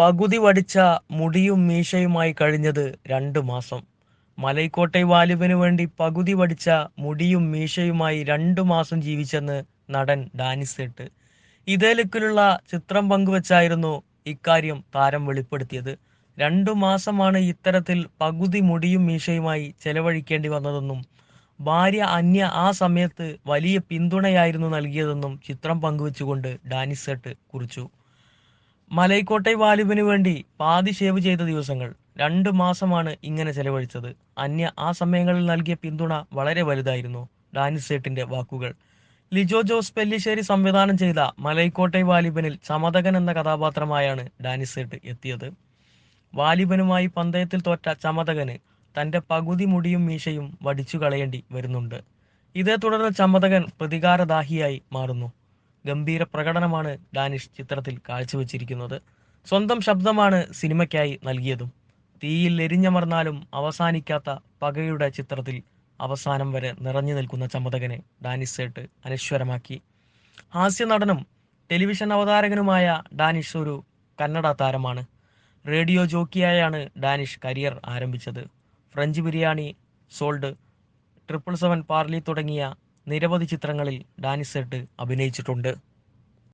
പകുതി വടിച്ച മുടിയും മീശയുമായി കഴിഞ്ഞത് രണ്ടു മാസം. മലൈക്കോട്ടെ വാലിബിനു വേണ്ടി പകുതി വടിച്ച മുടിയും മീശയുമായി രണ്ടു മാസം ജീവിച്ചെന്ന് നടൻ ഡാനിസേട്ട് ഇതേ ലുക്കിലുള്ള ചിത്രം പങ്കുവച്ചായിരുന്നു ഇക്കാര്യം താരം വെളിപ്പെടുത്തിയത്. രണ്ടു മാസമാണ് ഇത്തരത്തിൽ പകുതി മുടിയും മീശയുമായി ചെലവഴിക്കേണ്ടി വന്നതെന്നും ഭാര്യ അന്യ ആ സമയത്ത് വലിയ പിന്തുണയായിരുന്നു നൽകിയതെന്നും ചിത്രം പങ്കുവെച്ചുകൊണ്ട് ഡാനിസേട്ട് കുറിച്ചു. മലൈക്കോട്ടെ വാലിബിനു വേണ്ടി പാതി ഷേവ് ചെയ്ത ദിവസങ്ങൾ രണ്ടു മാസമാണ് ഇങ്ങനെ ചെലവഴിച്ചത്. അന്യ ആ സമയങ്ങളിൽ നൽകിയ പിന്തുണ വളരെ വലുതായിരുന്നു. ഡാനിസേട്ടിന്റെ വാക്കുകൾ. ലിജോ ജോസ് പെല്ലിശ്ശേരി സംവിധാനം ചെയ്ത മലൈക്കോട്ടെ വാലിബനിൽ ചമതകൻ എന്ന കഥാപാത്രമായാണ് ഡാനിസേട്ട് എത്തിയത്. വാലിബനുമായി പന്തയത്തിൽ തോറ്റ ചമതകന് തന്റെ പകുതി മുടിയും മീശയും വടിച്ചു കളയേണ്ടി വരുന്നുണ്ട്. ഇതേ തുടർന്ന് ചമതകൻ പ്രതികാരദാഹിയായി മാറുന്നു. ഗംഭീര പ്രകടനമാണ് ഡാനിഷ് ചിത്രത്തിൽ കാഴ്ചവെച്ചിരിക്കുന്നത്. സ്വന്തം ശബ്ദമാണ് സിനിമയ്ക്കായി നൽകിയതും തീയിൽ എരിഞ്ഞമർന്നാലും അവസാനിക്കാത്ത പകയുടെ ചിത്രത്തിൽ അവസാനം വരെ നിറഞ്ഞു നിൽക്കുന്ന ചമതകനെ ഡാനിഷ് സേട്ട് അനശ്വരമാക്കി. ഹാസ്യ നടനും ടെലിവിഷൻ അവതാരകനുമായ ഡാനിഷ് ഒരു കന്നഡ താരമാണ്. റേഡിയോ ജോക്കിയായാണ് ഡാനിഷ് കരിയർ ആരംഭിച്ചത്. French biryani sold triple seven Charlie തുടങ്ങിയ നിരവധി ചിത്രങ്ങളിൽ ഡാനിസെട്ട് അഭിനയിച്ചിട്ടുണ്ട്.